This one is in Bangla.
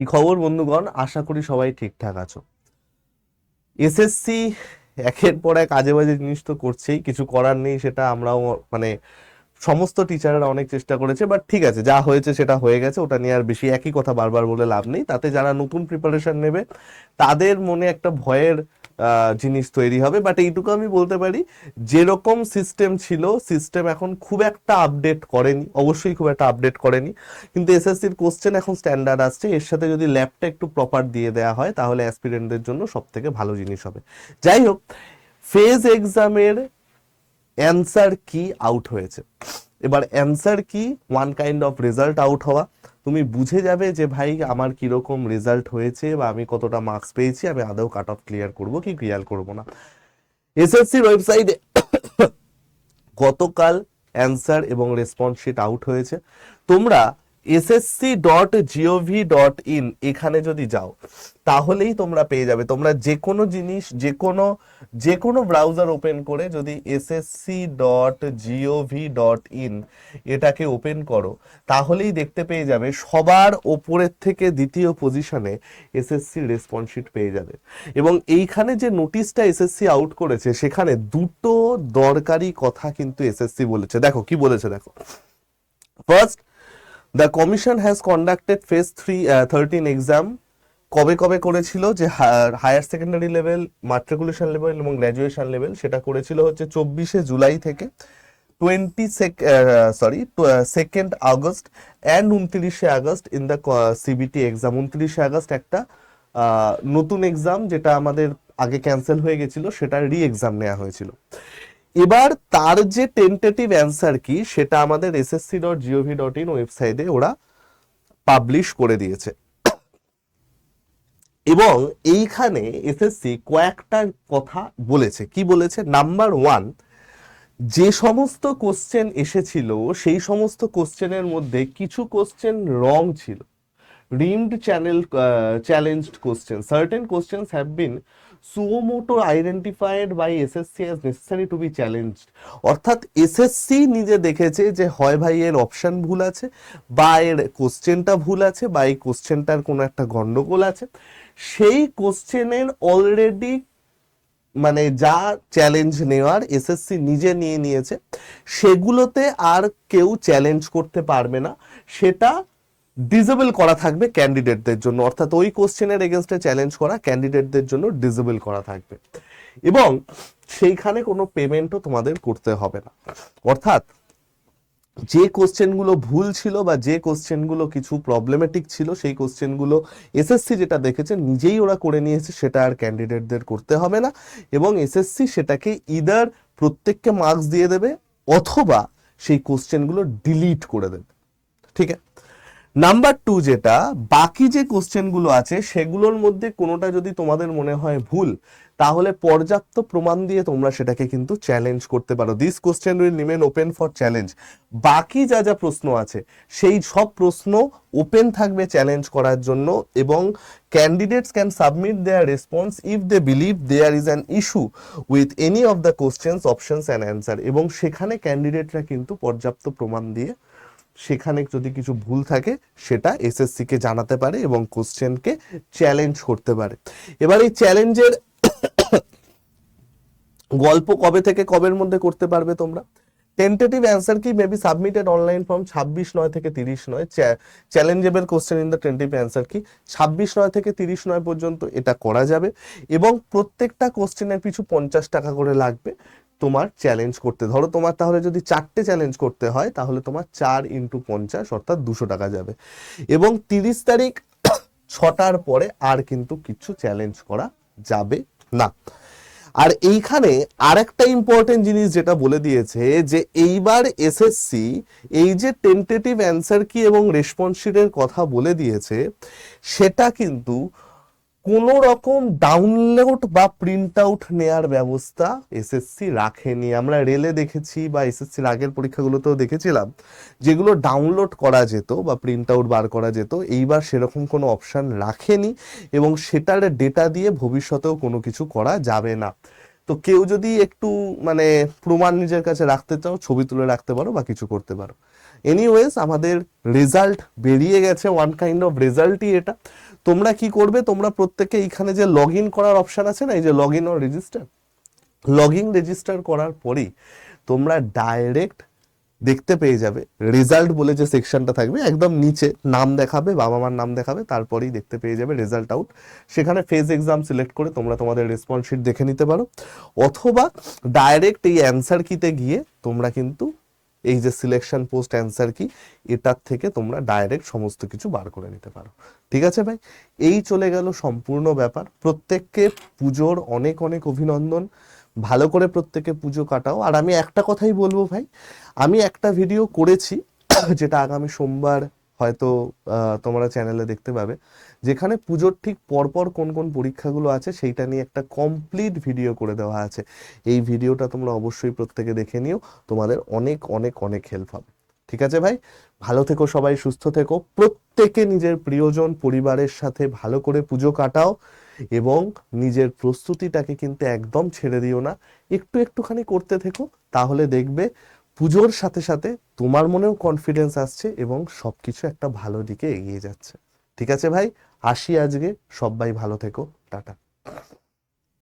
কি খবর, বন্ধুগণ? আশা করি সবাই ঠিকঠাক আছো। এসএসসি একের পর এক আজে বাজে জিনিস তো করছেই, কিছু করার নেই সেটা আমরাও মানে সমস্ত টিচাররা অনেক চেষ্টা করেছে বাট ঠিক আছে, যা হয়েছে সেটা হয়ে গেছে, ওটা নিয়ে আর বেশি একই কথা বারবার বলে লাভ নেই। তাতে যারা নতুন প্রিপারেশন নেবে, তাদের মনে একটা ভয়ের জিনিস তৈরি হবে বাট এইটুকু আমি বলতে পারি, যেরকম সিস্টেম ছিল সিস্টেম এখন খুব একটা আপডেট করেনি, অবশ্যই খুব একটা আপডেট করেনি, কিন্তু এসএসসির কোশ্চেন এখন স্ট্যান্ডার্ড আসছে, এর সাথে যদি ল্যাবটা একটু প্রপার দিয়ে দেওয়া হয়, তাহলে অ্যাসপিরেন্টদের জন্য সব থেকে ভালো জিনিস হবে। যাই হোক ফেজ এক্সামের অ্যান্সার কি আউট হয়েছে। এবার অ্যান্সার কি one kind of result out হওয়া। তুমি বুঝে যাবে যে ভাই আমার কীরকম রেজাল্ট হয়েছে বা আমি কতটা মার্কস পেয়েছি, আমি আদৌ কাট অফ ক্লিয়ার করব কি ক্লিয়ার করব না। এসএসসির ওয়েবসাইটে গতকাল অ্যান্সার এবং রেসপন্স শিট আউট হয়েছে। তোমরা SSC dot GOV dot in এখানে যদি যাও, তাহলেই তোমরা পেয়ে যাবে। তোমরা যে কোনো জিনিস যে কোনো যে কোনো ব্রাউজার ওপেন করে যদি SSC dot GOV dot in এটাকে ওপেন করো, তাহলেই দেখতে পেয়ে যাবে সবার ওপরের থেকে দ্বিতীয় পজিশনে এসএসসি রেসপন্সিট পেয়ে যাবে। এবং এইখানে যে নোটিশটা এসএসসি আউট করেছে, সেখানে দুটো দরকারি কথা কিন্তু এসএসসি বলেছে। দেখো কি বলেছে, দেখো। First the commission has conducted phase three thirteen exam কবে কবে করেছিল? যে higher secondary level matriculation level এবং গ্র্যাজুয়েশন লেভেল সেটা করেছিল হচ্ছে চব্বিশে জুলাই থেকে twenty sorry second August and উনত্রিশে August in the CBT exam উনত্রিশে আগস্ট একটা নতুন এক্সাম যেটা আমাদের আগে ক্যান্সেল হয়ে গেছিল, সেটা রি এক্সাম নেওয়া হয়েছিল। এবার তার যে টেন্টেটিভ অ্যান্সার কি, সেটা আমাদের SSC dot GOV dot in ওয়েবসাইটে ওরা পাবলিশ করে দিয়েছে। এবং এইখানে এসএসসি কয়েকটা কথা বলেছে। কি বলেছে? নাম্বার ওয়ান যে সমস্ত কোশ্চেন এসেছিল, সেই সমস্ত কোশ্চেনের মধ্যে কিছু কোশ্চেন রং ছিল। Rimmed channel challenged question certain question have been suo motu identified by SSC as necessary to be challenged অর্থাৎ এসএসসি নিজে দেখেছে যে, হয় ভাই, এর অপশন ভুল আছে, বা এর কোশ্চেনটা ভুল আছে, বা এই কোশ্চেনটার কোনো একটা গন্ডগোল আছে। সেই কোশ্চেনের অলরেডি মানে যা চ্যালেঞ্জ নেওয়ার এসএসসি নিজে নিয়ে নিয়েছে, সেগুলোতে আর কেউ চ্যালেঞ্জ করতে পারবে না। সেটা ডিজেবল করা থাকবে ক্যান্ডিডেটদের জন্য। অর্থাৎ ওই কোশ্চেনের এগেনস্টে চ্যালেঞ্জ করা ক্যান্ডিডেটদের জন্য ডিজেবল করা থাকবে। এবং সেইখানে কোনো পেমেন্টও তোমাদের করতে হবে না। অর্থাৎ যে কোশ্চেনগুলো ভুল ছিল বা যে কোশ্চেনগুলো কিছু প্রবলেমেটিক ছিল, সেই কোশ্চেনগুলো এসএসসি যেটা দেখেছে, নিজেই ওরা করে নিয়েছে, সেটা আর ক্যান্ডিডেটদের করতে হবে না। এবং এসএসসি সেটাকে ইদার প্রত্যেককে মার্কস দিয়ে দেবে, অথবা সেই কোশ্চেনগুলো ডিলিট করে দেবে। ঠিক আছে? নাম্বার টু যেটা, বাকি যে কোশ্চেনগুলো আছে, সেগুলোর মধ্যে কোনোটা যদি তোমাদের মনে হয় ভুল, তাহলে পর্যাপ্ত প্রমাণ দিয়ে তোমরা সেটাকে কিন্তু চ্যালেঞ্জ করতে পারো। This question will remain open for challenge বাকি যা যা প্রশ্ন আছে, সেই সব প্রশ্ন ওপেন থাকবে চ্যালেঞ্জ করার জন্য এবং candidates can submit their response if they believe there is an issue with any of the questions options and answer এবং সেখানে ক্যান্ডিডেটরা কিন্তু পর্যাপ্ত প্রমাণ দিয়ে সেখানে যদি কিছু ভুল থাকে, সেটা এসএসসি কে জানাতে পারে এবং কোশ্চেনকে চ্যালেঞ্জ করতে পারে। এবার এই চ্যালেঞ্জের গল্প কবে থেকে কবের মধ্যে করতে পারবে তোমরা? টেন্টেটিভ অ্যান্সার কি? মেবি সাবমিটেড অনলাইন ফর্ম ছাব্বিশ নয় থেকে তিরিশ নয়। Challengeable question in the tentative answer কি? ছাব্বিশ নয় থেকে তিরিশ নয় পর্যন্ত এটা করা যাবে এবং প্রত্যেকটা কোশ্চেনের পিছু পঞ্চাশ টাকা করে লাগবে। তোমার চ্যালেঞ্জ করতে। ধরো তোমার তাহলে যদি চারটে চ্যালেঞ্জ করতে হয়, তাহলে তোমার চার ইন্টু পঞ্চাশ অর্থাৎ দুশো টাকা যাবে। এবং তিরিশ তারিখ ছটার পরে আর কিন্তু কিছু চ্যালেঞ্জ করা যাবে না। আর এইখানে আরেকটা ইম্পর্টেন্ট জিনিস যেটা বলে দিয়েছে যে, এইবার এসএসসি এই যে টেন্টেটিভ অ্যান্সার কি এবং রেসপন্স শিটের কথা বলে দিয়েছে, সেটা কিন্তু কোনো রকম ডাউনলোড বা প্রিন্ট আউট নেয়ার ব্যবস্থা এসএসসি রাখেনি। আমরা রেলে দেখেছি বা এসএসসির আগের পরীক্ষাগুলোতেও দেখেছিলাম যেগুলো ডাউনলোড করা যেত বা প্রিন্ট আউট বার করা যেত, এইবার সেরকম কোনো অপশন রাখেনি এবং সেটার ডেটা দিয়ে ভবিষ্যতেও কোনো কিছু করা যাবে না। তো কেউ যদি একটু মানে প্রমাণ নিজের কাছে রাখতে চাও, ছবি তুলে রাখতে পারো বা কিছু করতে পারো। এনিওয়েজ আমাদের রেজাল্ট বেরিয়ে গেছে ওয়ান কাইন্ড অফ রেজাল্টই এটা। তোমরা কি করবে? তোমরা প্রত্যেকে এইখানে যে লগ করার অপশন আছে না, এই যে লগ ইন ও রেজিস্টার লগ ইন রেজিস্টার করার পরেই তোমরা ডাইরেক্ট দেখতে পেয়ে যাবে। রেজাল্ট বলে যে সেকশনটা থাকবে, একদম নিচে নাম দেখাবে, বাবা মার নাম দেখাবে, তারপরেই দেখতে পেয়ে যাবে রেজাল্ট আউট সেখানে ফেজ এক্সাম সিলেক্ট করে তোমরা তোমাদের রেসপন্স শিট দেখে নিতে পারো। অথবা ডাইরেক্ট এই অ্যান্সার কিতে গিয়ে তোমরা কিন্তু এই যে সিলেকশন পোস্ট অ্যান্সার কি, এটার থেকে তোমরা ডাইরেক্ট সমস্ত কিছু বার করে নিতে পারো। ঠিক আছে ভাই? এই চলে গেল সম্পূর্ণ ব্যাপার। প্রত্যেককে পুজোর অনেক অনেক অভিনন্দন। ভালো করে প্রত্যেকে পুজো কাটাও। আর আমি একটা কথাই বলব ভাই, আমি একটা ভিডিও করেছি, যেটা আগামী সোমবার হয়তো তোমরা চ্যানেলে দেখতে পাবে। যেখানে পুজোর ঠিক পরপর কোন কোন পরীক্ষাগুলো আছে, সেইটা নিয়ে একটা কমপ্লিট ভিডিও করে দেওয়া আছে। এই ভিডিওটা তোমরা অবশ্যই প্রত্যেকে দেখে নিও। তোমাদের অনেক অনেক অনেক হেল্প হবে। ঠিক আছে ভাই? ভালো থেকো সবাই, সুস্থ থেকো। প্রত্যেকে নিজের প্রিয়জন, পরিবারের সাথে ভালো করে পুজো কাটাও এবং নিজের প্রস্তুতিটাকে কিন্তু একদম ছেড়ে দিও না। একটু একটুখানি করতে থেকো, তাহলে দেখবে পুজোর সাথে সাথে তোমার মনেও কনফিডেন্স আসছে এবং সবকিছু একটা ভালো দিকে এগিয়ে যাচ্ছে। ঠিক আছে ভাই? আসি আজকে। সবাই ভালো থেকো। টাটা।